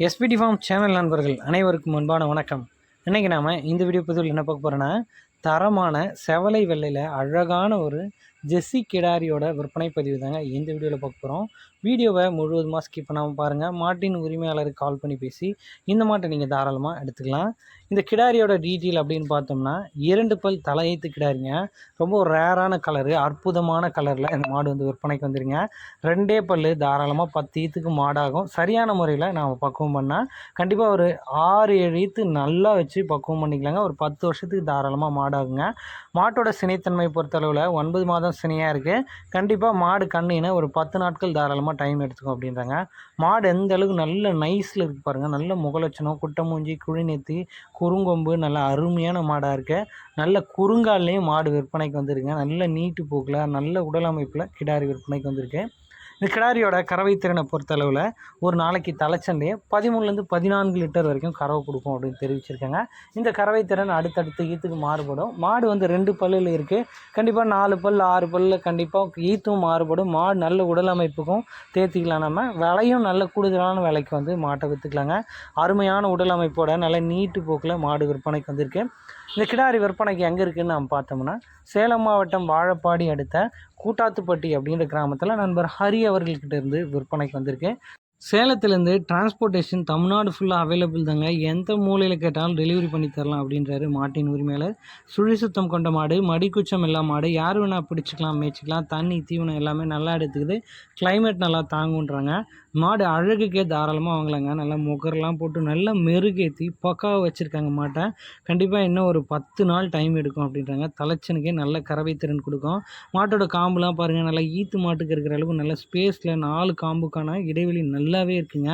SPD form channel நண்பர்கள் அனைவருக்கும் முன்பான வணக்கம். இன்றைக்கி நாம் இந்த வீடியோ பதிவில் என்ன பார்க்க போகிறோன்னா தரமான செவலை வெள்ளையில் அழகான ஒரு ஜெஸ்ஸி கிடாரியோட விற்பனை பதிவு தாங்க இந்த வீடியோவில் பார்க்க போகிறோம் வீடியோவை முழுவதுமாக ஸ்கிப் பண்ணாமல் பாருங்கள் மாட்டின் உரிமையாளருக்கு கால் பண்ணி பேசி இந்த மாட்டை நீங்கள் தாராளமாக எடுத்துக்கலாம். இந்த கிடாரியோட டீட்டெயில் அப்படின்னு பார்த்தோம்னா இரண்டு பல் தலையீத்து கிடாரிங்க. ரொம்ப ரேரான கலரு அற்புதமான கலரில் இந்த மாடு வந்து விற்பனைக்கு வந்துருங்க. ரெண்டே பல் தாராளமாக பத்து ஈத்துக்கு மாடாகும். சரியான முறையில் நாம் பக்குவம் பண்ணால் கண்டிப்பாக ஒரு ஆறு ஏழு ஈத்து நல்லா வச்சு பக்குவம் பண்ணிக்கலாங்க. ஒரு பத்து வருஷத்துக்கு தாராளமாக மாடாகுங்க. மாட்டோட சினைத்தன்மை பொறுத்தளவில் ஒன்பது மாதம் சினையாக இருக்குது கண்டிப்பாக மாடு கண்ணினா ஒரு பத்து நாட்கள் தாராளமாக டைம் எடுத்துக்கும் அப்படின்றாங்க. மாடு எந்த அளவுக்கு நல்ல நைஸில் இருக்கு பாருங்கள் நல்ல முகலட்சணம் குட்டை மூஞ்சி குறுங்கொம்பு நல்ல அருமையான மாடாக இருக்குது நல்ல குறுங்கால்லையும் மாடு விற்பனைக்கு வந்திருக்குங்க நல்ல நீட்டு போக்கில் நல்ல உடல் அமைப்பில் கிடாரி விற்பனைக்கு வந்திருக்கு. இந்த கிடாரியோட கறவை திறனை பொறுத்தளவில் ஒரு நாளைக்கு தலைச்சண்டையே பதிமூணுலேருந்து பதினான்கு லிட்டர் வரைக்கும் கறவை கொடுக்கும் அப்படின்னு தெரிவிச்சிருக்காங்க. இந்த கறவை திறன் அடுத்தடுத்த ஈத்துக்கு மாறுபடும். மாடு வந்து ரெண்டு பல்லில் இருக்குது கண்டிப்பாக நாலு பல் ஆறு பல்லில் கண்டிப்பாக ஈத்தும் மாறுபடும். மாடு நல்ல உடல் அமைப்புக்கும் தேர்த்திக்கலாம். நம்ம விலையும் நல்ல கூடுதலான விலைக்கு வந்து மாட்டை விற்றுக்கலாங்க அருமையான உடல் அமைப்போட நல்ல நீட்டு போக்கில் மாடு விற்பனைக்கு வந்திருக்கு. இந்த கிடாரி விற்பனைக்கு எங்கே இருக்குதுன்னு நம்ம பார்த்தோம்னா சேலம் மாவட்டம் வாழப்பாடி அடுத்த கூட்டாத்துப்பட்டி அப்படின்ற கிராமத்தில் நண்பர் ஹரி அவர்கள்கிட்ட இருந்து விற்பனைக்கு வந்திருக்கு சேலத்துலேருந்து டிரான்ஸ்போர்ட்டேஷன் தமிழ்நாடு ஃபுல்லாக அவைலபிள் தாங்க. எந்த மூலையில் கேட்டாலும் டெலிவரி பண்ணி தரலாம் அப்படின்றாரு மாட்டின் உரிமையாளர். சுழி சுத்தம் கொண்ட மாடு மடிக்குச்சம் எல்லா மாடு யார் வேணால் பிடிச்சிக்கலாம் மேய்ச்சிக்கலாம் தண்ணி தீவனம் எல்லாமே நல்லா எடுத்துக்குது. கிளைமேட் நல்லா தாங்குன்றாங்க. மாடு அழகுக்கே தாராளமாக வாங்கலாங்க. நல்லா முகரெல்லாம் போட்டு நல்லா மெருகேற்றி பக்காவாக வச்சுருக்காங்க மாட்டை. கண்டிப்பாக இன்னும் ஒரு பத்து நாள் டைம் எடுக்கும் அப்படின்றாங்க. தலைச்சனுக்கே நல்ல கறவை திறன் கொடுக்கும். மாட்டோட காம்புலாம் பாருங்கள் நல்லா ஈத்து மாட்டுக்கு இருக்கிற அளவுக்கு நல்ல ஸ்பேஸில் நாலு காம்புக்கான இடைவெளி ஃபுல்லாகவே இருக்குங்க.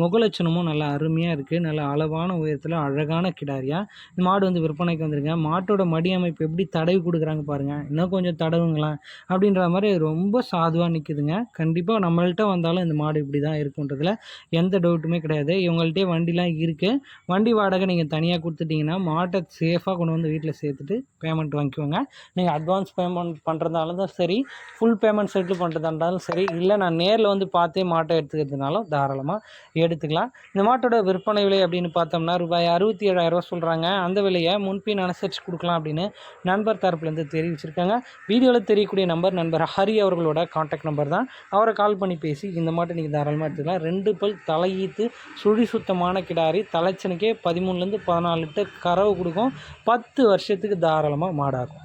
முகலட்சணமும் நல்லா அருமையாக இருக்குது நல்ல அளவான உயரத்தில் அழகான கிடாரியாக இந்த மாடு வந்து விற்பனைக்கு வந்திருங்க மாட்டோட மடி அமைப்பு எப்படி தடவி கொடுக்குறாங்க பாருங்கள் இன்னும் கொஞ்சம் தடவுங்களேன். அப்படின்ற மாதிரி ரொம்ப சாதுவாக நிற்குதுங்க கண்டிப்பாக நம்மள்கிட்ட வந்தாலும் இந்த மாடு இப்படி தான் இருக்குன்றதுல எந்த டவுட்டுமே கிடையாது. இவங்கள்ட்டே வண்டிலாம் இருக்குது வண்டி வாடகை நீங்கள் தனியாக கொடுத்துட்டிங்கன்னா மாட்டை சேஃபாக கொண்டு வந்து வீட்டில் சேர்த்துட்டு பேமெண்ட் வாங்கிக்குவாங்க நீங்கள் அட்வான்ஸ் பேமெண்ட் பண்ணுறதாலும் தான் சரி ஃபுல் பேமெண்ட் செட்டில் பண்ணுறதா இருந்தாலும் சரி இல்லை நான் நேரில் வந்து பார்த்தே மாட்டை எடுத்துக்கிறதுனால வேணாலும் தாராளமாக எடுத்துக்கலாம். இந்த மாட்டோட விற்பனை விலை அப்படின்னு பார்த்தோம்னா ரூபாய் அறுபத்தி ஏழாயிரரூவா சொல்கிறாங்க அந்த விலையை முன்பின் அனுசரித்து கொடுக்கலாம் அப்படின்னு நண்பர் தரப்புலேருந்து தெரிவிச்சிருக்காங்க. வீடியோவில் தெரியக்கூடிய நம்பர் நண்பர் ஹரி அவர்களோட காண்டாக்ட் நம்பர் தான். அவரை கால் பண்ணி பேசி இந்த மாட்டை நீங்கள் தாராளமாக எடுத்துக்கலாம். ரெண்டு பல் தலையீத்து சுழி சுத்தமான கிடாரி தலைச்சனுக்கே பதிமூணுலேருந்து பதினாலு லிட்டர் கறவு கொடுக்கும். பத்து வருஷத்துக்கு தாராளமாக மாடாகும்.